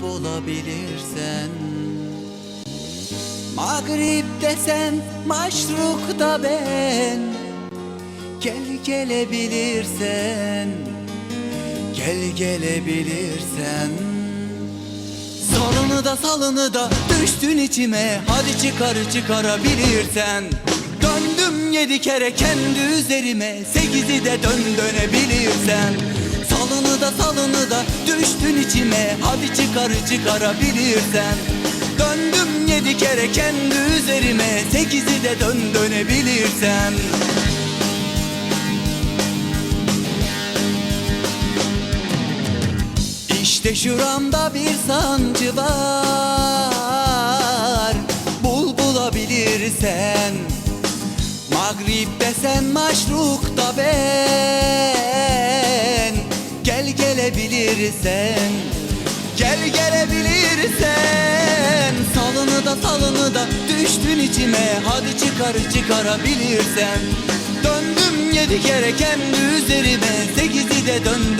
bul bulabilirsen Mağrib desen maşruk da ben. Gel gelebilirsen Gel gelebilirsen. Salını da salını da düştün içime. Hadi çıkar çıkarabilirsen. Döndüm yedi kere kendi üzerime. Sekizi de dön dönebilirsen düştün içime Hadi çıkar çıkarabilirsen. Döndüm yedi kere kendi üzerime Sekizi de dön dönebilirsen. İşte şuramda bir sancı var. Bul bulabilirsen. Mağrib desen maşruk da ben gelebilirsen Gel gelebilirsen Salını da salını da düştün içime Hadi çıkar çıkarabilirsen. Döndüm yedi kere kendi üzerime Sekizi de döndüm